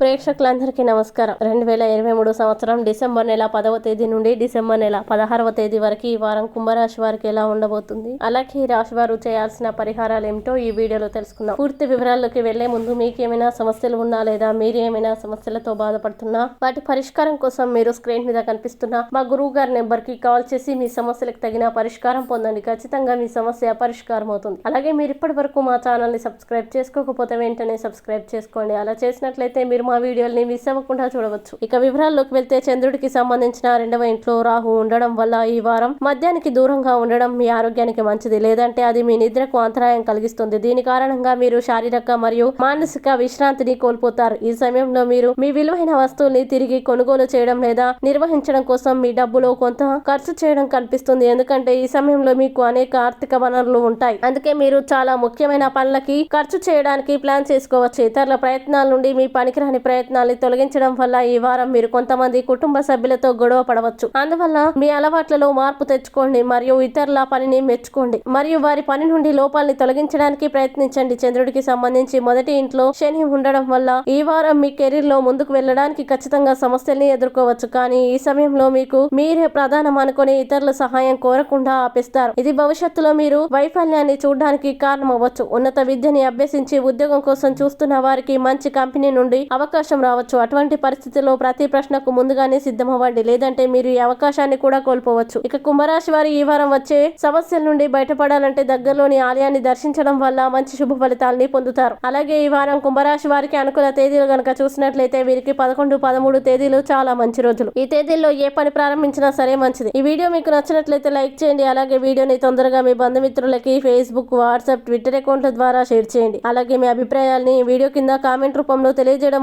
ప్రేక్షకులందరికీ నమస్కారం. రెండు వేల ఇరవై మూడు సంవత్సరం డిసెంబర్ నెల పదవ తేదీ నుండి డిసెంబర్ నెల పదహారవ తేదీ వరకు ఈ వారం కుంభరాశి వారికి ఎలా ఉండబోతుంది? అలాగే ఈ రాశి వారు చేయాల్సిన పరిహారాలు ఏమిటో ఈ వీడియోలో తెలుసుకుందాం. పూర్తి వివరాల్లోకి వెళ్ళే ముందు మీకేమైనా సమస్యలు ఉన్నా లేదా మీరు ఏమైనా సమస్యలతో బాధపడుతున్నా వాటి పరిష్కారం కోసం మీరు స్క్రీన్ మీద కనిపిస్తున్న మా గురువు గారి నెంబర్కి కాల్ చేసి మీ సమస్యలకు తగిన పరిష్కారం పొందండి. ఖచ్చితంగా మీ సమస్య పరిష్కారం అవుతుంది. అలాగే మీరు ఇప్పటి వరకు మా ఛానల్ని సబ్స్క్రైబ్ చేసుకోకపోతే వెంటనే సబ్స్క్రైబ్ చేసుకోండి. అలా చేసినట్లయితే మీరు మా వీడియోల్ని మిస్ అవ్వకుండా చూడవచ్చు. ఇక వివరాల్లోకి వెళ్తే చంద్రుడికి సంబంధించిన రెండవ ఇంట్లో రాహు ఉండడం వల్ల ఈ వారం మద్యానికి దూరంగా ఉండడం మీ ఆరోగ్యానికి మంచిది. లేదంటే అది మీ నిద్రకు అంతరాయం కలిగిస్తుంది. దీని కారణంగా మీరు శారీరక మరియు మానసిక విశ్రాంతిని కోల్పోతారు. ఈ సమయంలో మీరు మీ విలువైన వస్తువుల్ని తిరిగి కొనుగోలు చేయడం లేదా నిర్వహించడం కోసం మీ డబ్బులో కొంత ఖర్చు చేయడం కనిపిస్తుంది. ఎందుకంటే ఈ సమయంలో మీకు అనేక ఆర్థిక వనరులు ఉంటాయి. అందుకే మీరు చాలా ముఖ్యమైన పనులకి ఖర్చు చేయడానికి ప్లాన్ చేసుకోవచ్చు. ఇతరుల ప్రయత్నాల నుండి మీ పనికిరాని ప్రయత్నాల్ని తొలగించడం వల్ల ఈ వారం మీరు కొంతమంది కుటుంబ సభ్యులతో గొడవ పడవచ్చు. అందువల్ల మీ అలవాట్లలో మార్పు తెచ్చుకోండి మరియు ఇతరుల పనిని మెచ్చుకోండి. మరియు వారి పని నుండి లోపాలని తొలగించడానికి ప్రయత్నించండి. చంద్రుడికి సంబంధించి మొదటి ఇంట్లో శని ఉండడం వల్ల ఈ వారం మీ కెరీర్లో ముందుకు వెళ్ళడానికి ఖచ్చితంగా సమస్యల్ని ఎదుర్కోవచ్చు. కానీ ఈ సమయంలో మీకు మీరే ప్రధానం అనుకుని ఇతరుల సహాయం కోరకుండా ఆపిస్తారు. ఇది భవిష్యత్తులో మీరు వైఫల్యాన్ని చూడడానికి కారణం అవ్వచ్చు ఉన్నత విద్యని అభ్యసించి ఉద్యోగం కోసం చూస్తున్న వారికి మంచి కంపెనీ నుండి అవకాశం రావచ్చు. అటువంటి పరిస్థితిలో ప్రతి ప్రశ్నకు ముందుగానే సిద్ధమవ్వండి. లేదంటే మీరు ఈ అవకాశాన్ని కూడా కోల్పోవచ్చు. ఇక కుంభరాశి వారి ఈ వారం వచ్చే సమస్యల నుండి బయటపడాలంటే దగ్గరలోని ఆలయాన్ని దర్శించడం వల్ల మంచి శుభ ఫలితాలని పొందుతారు. అలాగే ఈ వారం కుంభరాశి వారికి అనుకూల తేదీలు గనక చూసినట్లయితే వీరికి పదకొండు పదమూడు తేదీలు చాలా మంచి రోజులు. ఈ తేదీల్లో ఏ పని ప్రారంభించినా సరే మంచిది. ఈ వీడియో మీకు నచ్చినట్లయితే లైక్ చేయండి. అలాగే వీడియోని తొందరగా మీ బంధుమిత్రులకి ఫేస్బుక్ వాట్సాప్ ట్విట్టర్ అకౌంట్ల ద్వారా షేర్ చేయండి. అలాగే మీ అభిప్రాయాల్ని వీడియో కింద కామెంట్ రూపంలో తెలియజేయడం